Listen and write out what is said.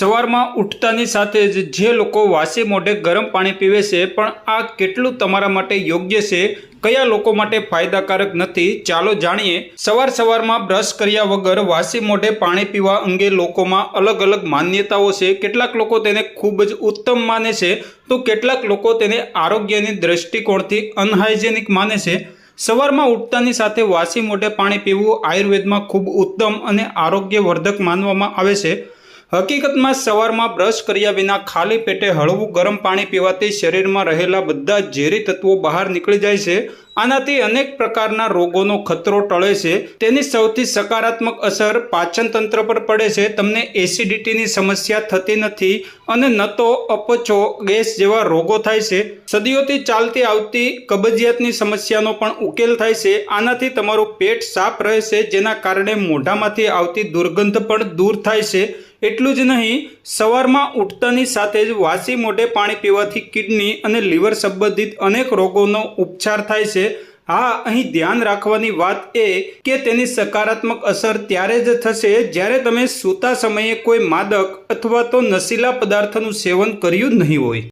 સવારમાં ઉઠતાની સાથે જ જે લોકો વાસી મોઢે ગરમ પાણી પીવે છે, પણ આ કેટલું તમારા માટે યોગ્ય છે? કયા લોકો માટે ફાયદાકારક નથી? ચાલો જાણીએ. સવાર સવારમાં બ્રશ કર્યા વગર વાસી મોઢે પાણી પીવા અંગે લોકોમાં અલગ અલગ માન્યતાઓ છે. કેટલાક લોકો તેને ખૂબ જ ઉત્તમ માને છે. તો કેટલાક લોકો તેને આરોગ્યની દ્રષ્ટિકોણથી અનહાઇજેનિક માને છે. સવારમાં ઉઠતાની સાથે વાસી મોઢે પાણી પીવું આયુર્વેદમાં ખૂબ ઉત્તમ અને આરોગ્યવર્ધક માનવામાં આવે છે. હકીકતમાં સવારમાં બ્રશ કર્યા વિના ખાલી પેટે હળવું ગરમ પાણી પીવાથી શરીરમાં રહેલા બધા ઝેરી તત્વો બહાર નીકળી જાય છે. આનાથી અનેક પ્રકારના રોગોનો ખતરો ટળે છે. તેની સૌથી સકારાત્મક અસર પાચન તંત્ર પર પડે છે. તમને એસિડિટીની સમસ્યા થતી નથી અને ન તો અપચો ગેસ જેવા રોગો થાય છે. સદીઓથી ચાલતી આવતી કબજિયાતની સમસ્યાનો પણ ઉકેલ થાય છે. આનાથી તમારું પેટ સાફ રહે છે, જેના કારણે મોઢામાંથી આવતી દુર્ગંધ પણ દૂર થાય છે. એટલું જ નહીં, સવારમાં ઉઠતાની સાથે જ વાસી મોઢે પાણી પીવાથી કિડની અને લીવર સંબંધિત અનેક રોગોનો ઉપચાર થાય છે. હા, અહીં ધ્યાન રાખવાની વાત એ કે તેની સકારાત્મક અસર ત્યારે જ થશે જ્યારે તમે સૂતા સમયે કોઈ માદક અથવા તો નશીલા પદાર્થનું સેવન કર્યું નહીં હોય.